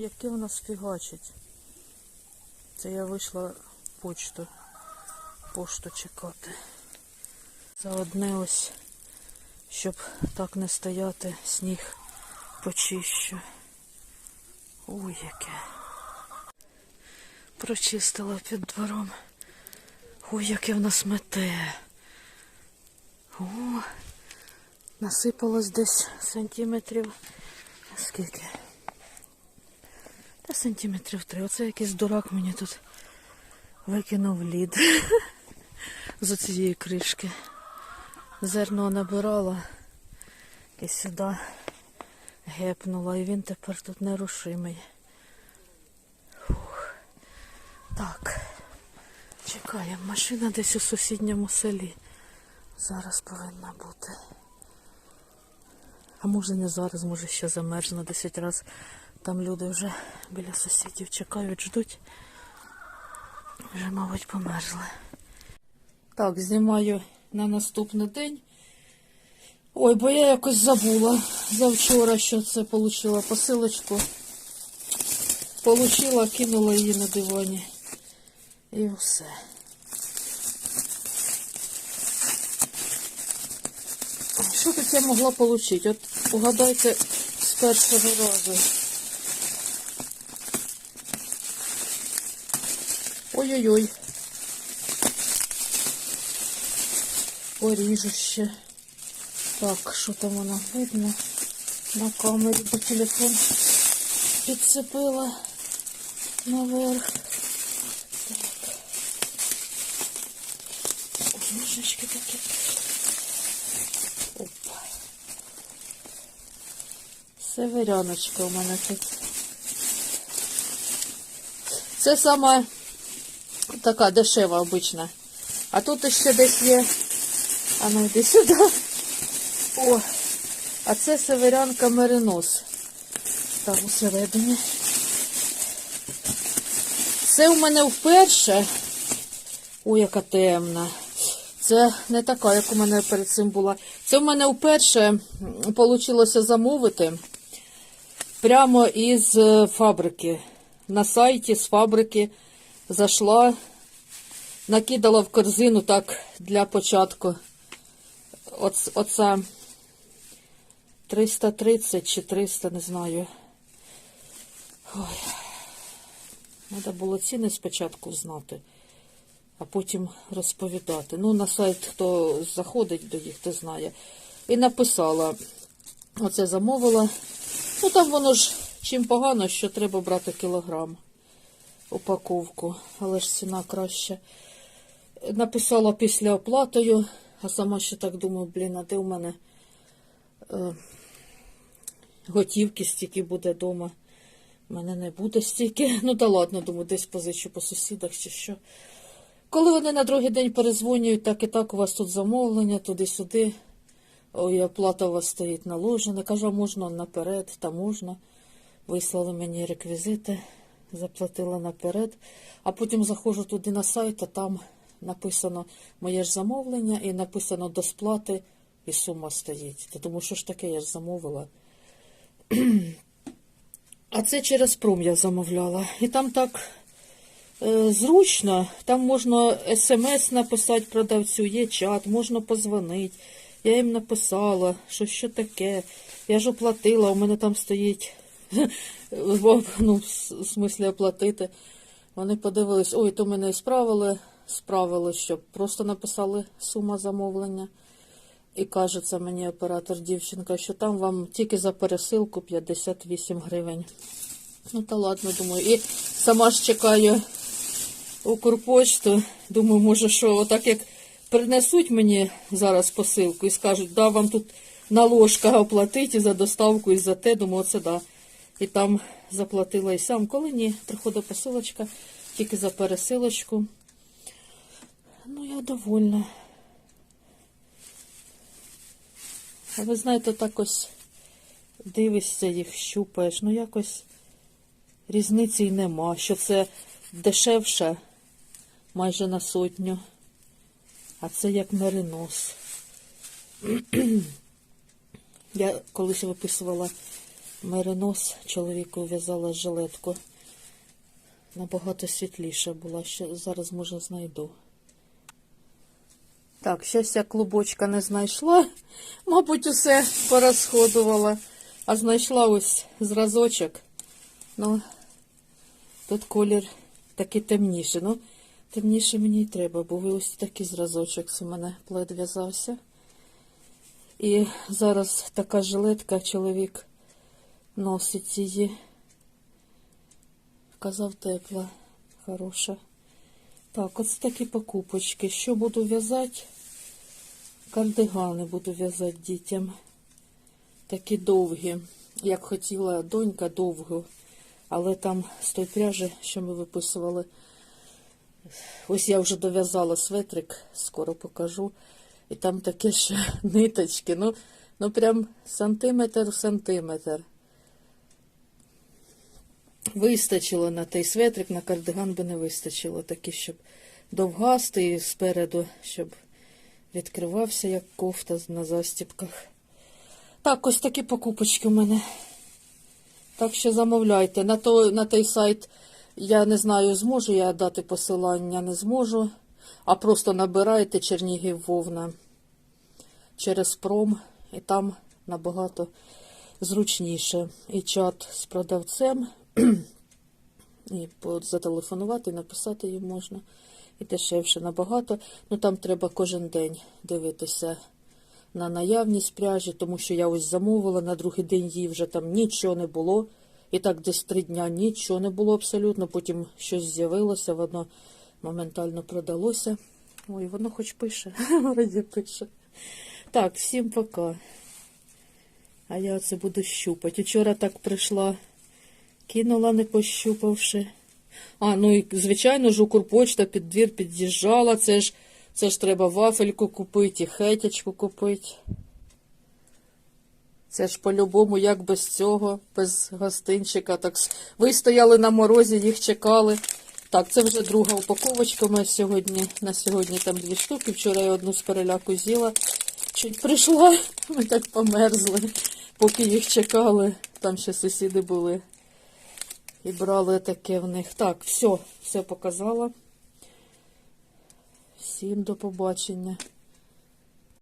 Яке нас фігачить? Це я вийшла почту, пошту чекати. За одне ось, щоб так не стояти, сніг почищу. Ой, яке. Прочистила під двором. Ой, яке в нас мете. О, насипалось десь сантиметрів. Скільки? Та сантиметрів три. Оце якийсь дурак мені тут викинув лід з цієї кришки. Зерно набирала і сюди гепнула, і він тепер тут нерушимий. Фух. Так, чекаємо. Машина десь у сусідньому селі. Зараз повинна бути. А може не зараз, може ще замерзне 10 разів. Там люди вже біля сусідів чекають, ждуть. Вже, мабуть, померзли. Так, знімаю на наступний день. Ой, бо я якось забула завчора, що це отримала посилочку. Получила, кинула її на дивані. І все. Що тут я могла отримати? От угадайте з першого разу. Ой-ой-ой. Поріжу ще. Так, що там воно видно? На камері, бо телефон підцепила наверх. Так. Ножички такі. Опа. Северяночка у мене тут. Це саме така дешева обична. А тут ще десь є. А ну йди сюди. О, а це северянка меринос. Там усередині. Це у мене вперше. Ой, яка темна. Це не така, як у мене перед цим була. Це у мене вперше вийшло замовити прямо із е, фабрики. На сайті з фабрики зайшла, накидала в корзину так для початку. Оц, оце 330 чи 300, не знаю. Ой. Треба було ціни спочатку знати, а потім розповідати. Ну, на сайт, хто заходить до їх, то знає. І написала, оце замовила. Ну, там воно ж чим погано, що треба брати кілограм упаковку, але ж ціна краща. Написала після оплатою, а сама ще так думаю, блін, а де у мене е, готівки стільки буде вдома. У мене не буде стільки. Ну та ладно, думаю, десь позичу по сусідах чи що. Коли вони на другий день перезвонюють, так і так у вас тут замовлення, туди-сюди. Ой, оплата у вас стоїть наложена. Кажу, можна наперед, та можна. Вислали мені реквізити, заплатила наперед. А потім заходжу туди на сайт, а там написано моє ж замовлення і написано до сплати, і сума стоїть. Та Тому що ж таке я ж замовила. А це через пром я замовляла. І там так е, зручно, там можна смс написати продавцю, є чат, можна позвонити. Я їм написала, що що таке. Я ж оплатила, у мене там стоїть, ну, в смислі оплатити. Вони подивились, ой, то мене і справили, справили, щоб просто написали сума замовлення. І каже це мені оператор дівчинка, що там вам тільки за пересилку 58 гривень. Ну та ладно, думаю. І сама ж чекаю Укрпочту. Думаю, може, що отак як принесуть мені зараз посилку і скажуть, да, вам тут наложка оплатить і за доставку, і за те, думаю, оце да. І там заплатила і сам. Коли ні, приходить посилочка, тільки за пересилочку. Ну, я довольна. А ви знаєте, так ось дивишся їх, щупаєш, ну якось різниці й нема, що це дешевше майже на сотню, а це як меринос. Я колись виписувала Меринос чоловіку в'язала жилетку. Набагато світліша була. Ще зараз може знайду. Так, щось я клубочка не знайшла. Мабуть, усе порозходувала. А знайшла ось зразочок. Ну, тут колір такий темніший. Ну, темніше мені й треба, бо ось такий зразочок у мене плед в'язався. І зараз така жилетка, чоловік носить її. Казав тепла, хороша. Так, ось такі покупочки. Що буду в'язати? Кардигани буду в'язати дітям. Такі довгі. Як хотіла донька довгу. Але там з той пряжі, що ми виписували. Ось я вже дов'язала светрик, скоро покажу. І там таке ще ниточки. Ну, ну прям сантиметр в сантиметр. Вистачило на той светрик, на кардиган би не вистачило. Такий, щоб довгастий спереду, щоб відкривався, як кофта на застіпках. Так, ось такі покупочки у мене. Так що замовляйте. На, той, на той сайт я не знаю, зможу я дати посилання, не зможу. А просто набирайте Чернігів Вовна через пром, і там набагато зручніше. І чат з продавцем, і зателефонувати, написати їм можна. І дешевше набагато. Ну там треба кожен день дивитися на наявність пряжі, тому що я ось замовила, на другий день їй вже там нічого не було. І так десь три дня нічого не було абсолютно. Потім щось з'явилося, воно моментально продалося. Ой, воно хоч пише, вроді пише. Так, всім пока. А я оце буду щупати. Вчора так прийшла, кинула, не пощупавши. А, ну і звичайно ж Укрпочта під двір під'їжджала. Це ж, це ж треба вафельку купити, і хетячку купити. Це ж по-любому, як без цього, без гостинчика. Так с- ви стояли на морозі, їх чекали. Так, це вже друга упаковочка. Ми сьогодні на сьогодні там дві штуки. Вчора я одну з переляку з'їла. Чуть прийшла, ми так померзли, поки їх чекали. Там ще сусіди були. І брали таке в них. Так, все, все показала. Всім до побачення.